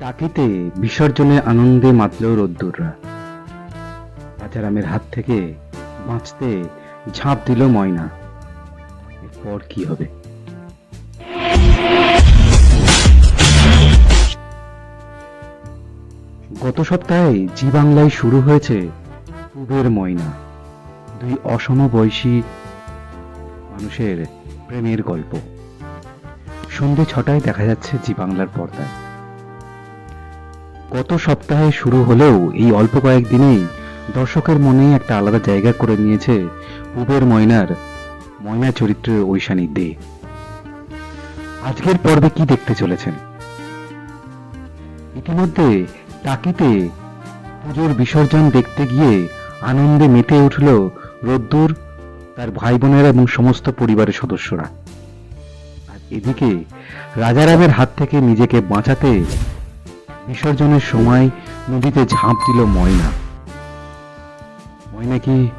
টাকিতে বিসর্জনে আনন্দে মাতল রোদ্দুররা। রাজারামের হাত থেকে বাঁচতে ঝাঁপ দিল ময়না। এরপর কি হবে? গত সপ্তাহে জি বাংলায় শুরু হয়েছে পূবের ময়না, দুই অসমবয়সী মানুষের প্রেমের গল্প। সন্ধে ছটায় দেখা যাচ্ছে জি বাংলার পর্দায়। গত সপ্তাহে শুরু হলেও এই অল্প কয়েকদিনেই দর্শকের মনে একটা আলাদা জায়গা করে নিয়েছে পূবের ময়নার ময়না চরিত্রের ঐশানী দে। আজকের পর্বে কি দেখতে চলেছেন? ইতিমধ্যে টাকিতে পুজোর বিসর্জন দেখতে গিয়ে আনন্দে মেতে উঠল রোদ্দুর, তার ভাই বোনেরা এবং সমস্ত পরিবারের সদস্যরা। আর এদিকে রাজারামের হাত থেকে নিজেকে বাঁচাতে বিসর্জনের সময় নদীতে ঝাঁপ দিল ময়না। ময়না কি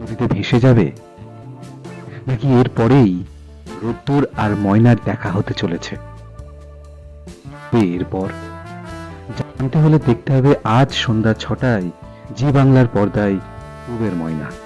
নদীতে ভেসে যাবে? নাকি এরপরেই রোদ্দুর আর ময়নার দেখা হতে চলেছে? এরপর জানতে হলে দেখতে হবে আজ সন্ধ্যা ছটায় জি বাংলার পর্দায় পূবের ময়না।